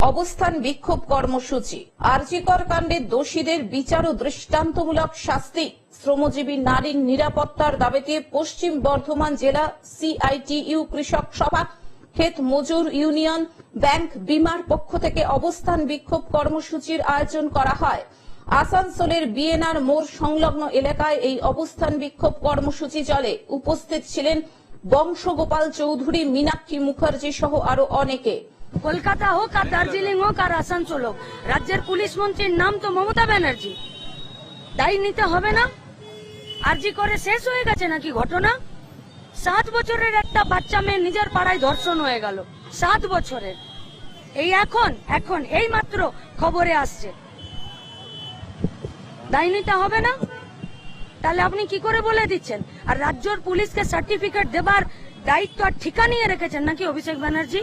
অবস্থান বিক্ষোভ কর্মসূচি। আরজিকর কাণ্ডে দোষীদের বিচার ও দৃষ্টান্তমূলক শাস্তি। শ্রমজীবী নারীর নিরাপত্তার দাবিতে পশ্চিম বর্ধমান জেলা সিআইটিইউ কৃষক সভা, ক্ষেত মজুর ইউনিয়ন, ব্যাংক বিমার পক্ষ থেকে অবস্থান বিক্ষোভ কর্মসূচির আয়োজন করা হয়। আসানসোলের বিএনআর মোড় সংলগ্ন এলাকায় এই অবস্থান বিক্ষোভ কর্মসূচি চলে। উপস্থিত ছিলেন বংশগোপাল চৌধুরী, মীনাক্ষী মুখার্জি সহ আরও অনেকে। কলকাতা হোক আর দার্জিলিং হোক আর আসানসোল হোক, রাজ্যের পুলিশ মন্ত্রীর নাম তো মমতা ব্যানার্জি। দায়ী নিতে হবে না? আরজি করে শেষ হয়ে গেছে নাকি ঘটনা? সাত বছরের একটা বাচ্চা মেয়ে নিজের পাড়ায় ধর্ষণ হয়ে গেল। সাত বছরের। এই এখন এখন, এই মাত্র খবরে আসছে। দায়ী নিতে হবে না? তাহলে আপনি কি করে বলে দিচ্ছেন? আর রাজ্যর পুলিশকে সার্টিফিকেট দেবার দায়িত্ব আর ঠিকা নিয়ে রেখেছেন নাকি অভিষেক ব্যানার্জি?